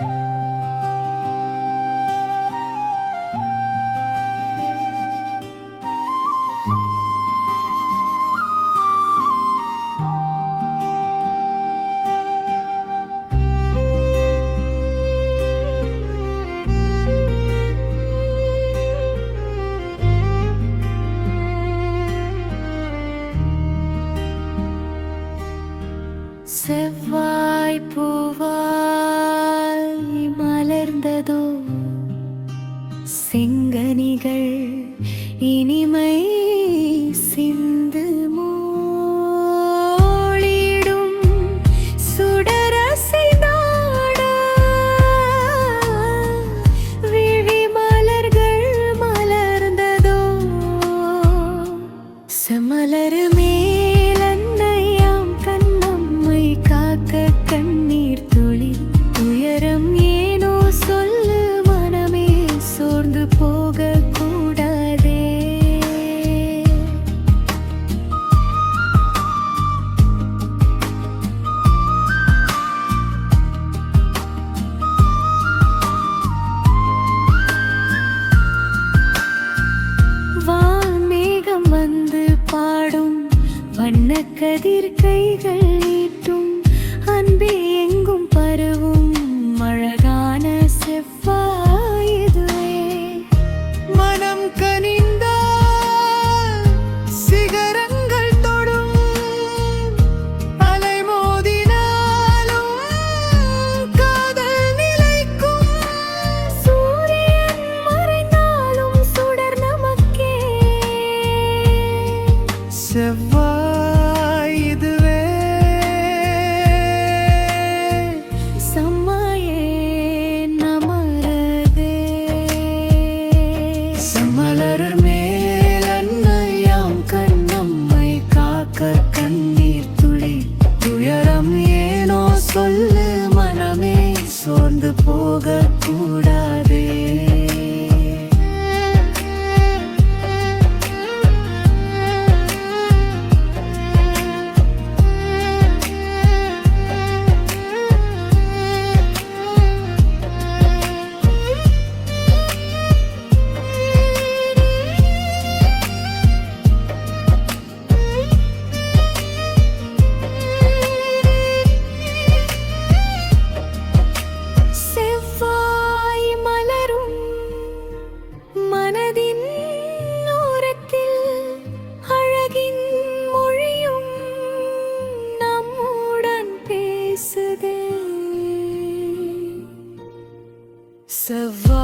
Você vai por você. 每一 வண்ணக்கதிர் கைகள் நீட்டும் அன்பே எங்கும் பரவும் அழகான செவ்வாய் இதுவே. மனம் கனிந்த சிகரங்கள் தொடும் அலை மோதினாலும் காதல் நிலைக்கும். சூரியன் மறைந்தாலும் சுடர் நமக்கே. செவ்வாய் காக்க கண்ணீர் துளி. துயரம் ஏனோ சொல்லு மனமே சோர்ந்து போக கூடாதே Seven.